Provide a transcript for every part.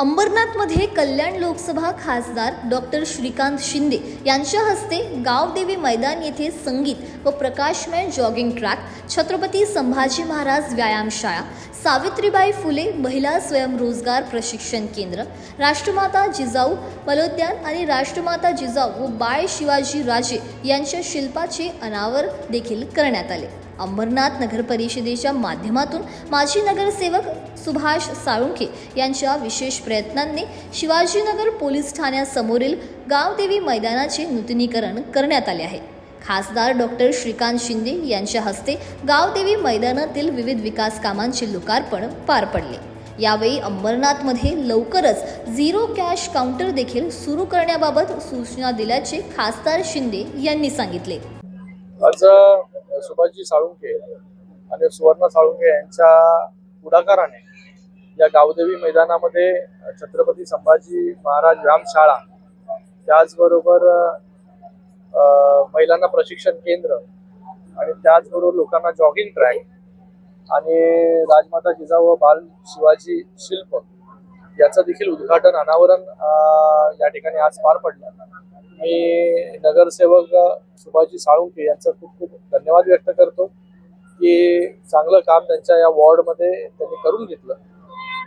अंबरनाथमध्ये कल्याण लोकसभा खासदार डॉक्टर श्रीकांत शिंदे यांच्या हस्ते गावदेवी मैदान येथे संगीत व प्रकाशमय जॉगिंग ट्रॅक छत्रपती संभाजी महाराज व्यायामशाळा सावित्रीबाई फुले महिला स्वयंरोजगार प्रशिक्षण केंद्र राष्ट्रमाता जिजाऊ बलोद्यान आणि राष्ट्रमाता जिजाऊ व बाळ शिवाजी राजे यांच्या शिल्पाचे अनावर देखील करण्यात आले. अंबरनाथ नगर परिषदेच्या माध्यमातून माजी नगरसेवक सुभाष साळुंखे यांच्या विशेष प्रयत्नांनी शिवाजीनगर पोलीस ठाण्यासमोरील गावदेवी मैदानाचे नूतनीकरण करण्यात आले आहे. खासदार डॉक्टर श्रीकांत शिंदे यांच्या हस्ते गावदेवी मैदानातील विविध विकास कामांचे लोकार्पण पार पडले. यावेळी अंबरनाथमध्ये लवकरच झिरो कॅश काउंटर देखील सुरू करण्याबाबत सूचना दिल्याचे खासदार शिंदे यांनी सांगितले. आज सुभाषजी साळुंके आणि सुवर्ण साळुंके यांच्या पुढाकाराने या गावदेवी मैदानामध्ये छत्रपती संभाजी महाराज व्यायामशाळा त्याचबरोबर महिलांना प्रशिक्षण केंद्र आणि त्याचबरोबर लोकांना जॉगिंग ट्रॅक आणि राजमाता जिजाऊ व बाल शिवाजी शिल्प याचं देखील उद्घाटन अनावरण या ठिकाणी आज पार पडलं. मी नगरसेवक सुभाजी साळुंके यांचं खूप खूप धन्यवाद व्यक्त करतो की चांगलं काम त्यांच्या या वॉर्डमध्ये त्यांनी करून घेतलं.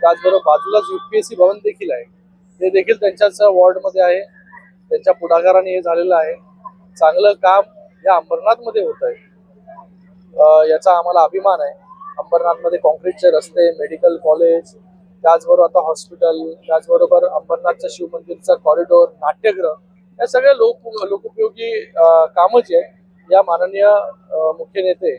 त्याचबरोबर बाजूलाच युपीएससी भवन देखील आहे. ते देखील त्यांच्याच वॉर्डमध्ये आहे. त्यांच्या पुढाकाराने हे झालेलं आहे. चांगलं काम या अंबरनाथमध्ये होत आहे. याचा आम्हाला अभिमान आहे. अंबरनाथमध्ये कॉन्क्रीटचे रस्ते मेडिकल कॉलेज त्याचबरोबर आता हॉस्पिटल त्याचबरोबर अंबरनाथचं शिव मंदिरचा कॉरिडॉर नाट्यगृह या सगळ्या लोक लोकोपयोगी अ, कामं जे आहे, या माननीय मुख्य नेते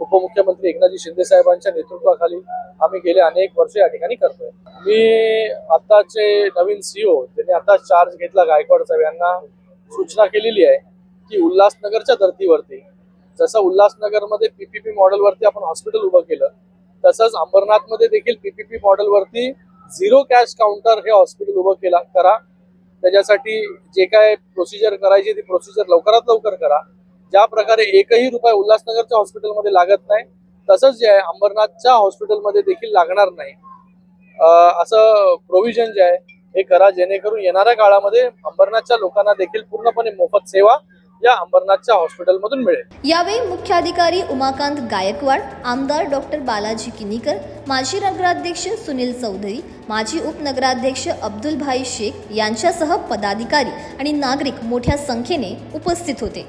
उपमुख्यमंत्री एकनाथजी शिंदे साहेबांच्या नेतृत्वाखाली आम्ही गेले अनेक वर्ष या ठिकाणी करतोय. मी आताचे नवीन सीओ त्यांनी आता चार्ज घेतला गायकवाड साहेब यांना सूचना केलेली आहे की उल्हासनगरच्या धर्तीवरती जसं उल्हासनगरमध्ये पीपीपी मॉडेलवरती आपण हॉस्पिटल उभं केलं तसंच अंबरनाथमध्ये देखील पीपीपी मॉडेलवरती झिरो कॅश काउंटर हे हॉस्पिटल उभं केला करा. त्याच्यासाठी जे काय प्रोसिजर करायची ती प्रोसिजर लवकरात लवकर करा. ज्या प्रकारे एकही रुपये उल्हासनगरच्या हॉस्पिटलमध्ये लागत नाही तसंच जे आहे अंबरनाथच्या हॉस्पिटलमध्ये देखील लागणार नाही. असं प्रोव्हिजन जे आहे हे करा जेणेकरून येणाऱ्या काळामध्ये अंबरनाथच्या लोकांना देखील पूर्णपणे मोफत सेवा या अंबरनाथच्या हॉस्पिटलमधून मिळेल. यावेळी मुख्याधिकारी उमाकांत गायकवाड आमदार डॉक्टर बालाजी किनीकर माजी नगराध्यक्ष सुनील चौधरी माजी उपनगराध्यक्ष अब्दुल भाई शेख यांच्यासह पदाधिकारी आणि नागरिक मोठ्या संख्येने उपस्थित होते.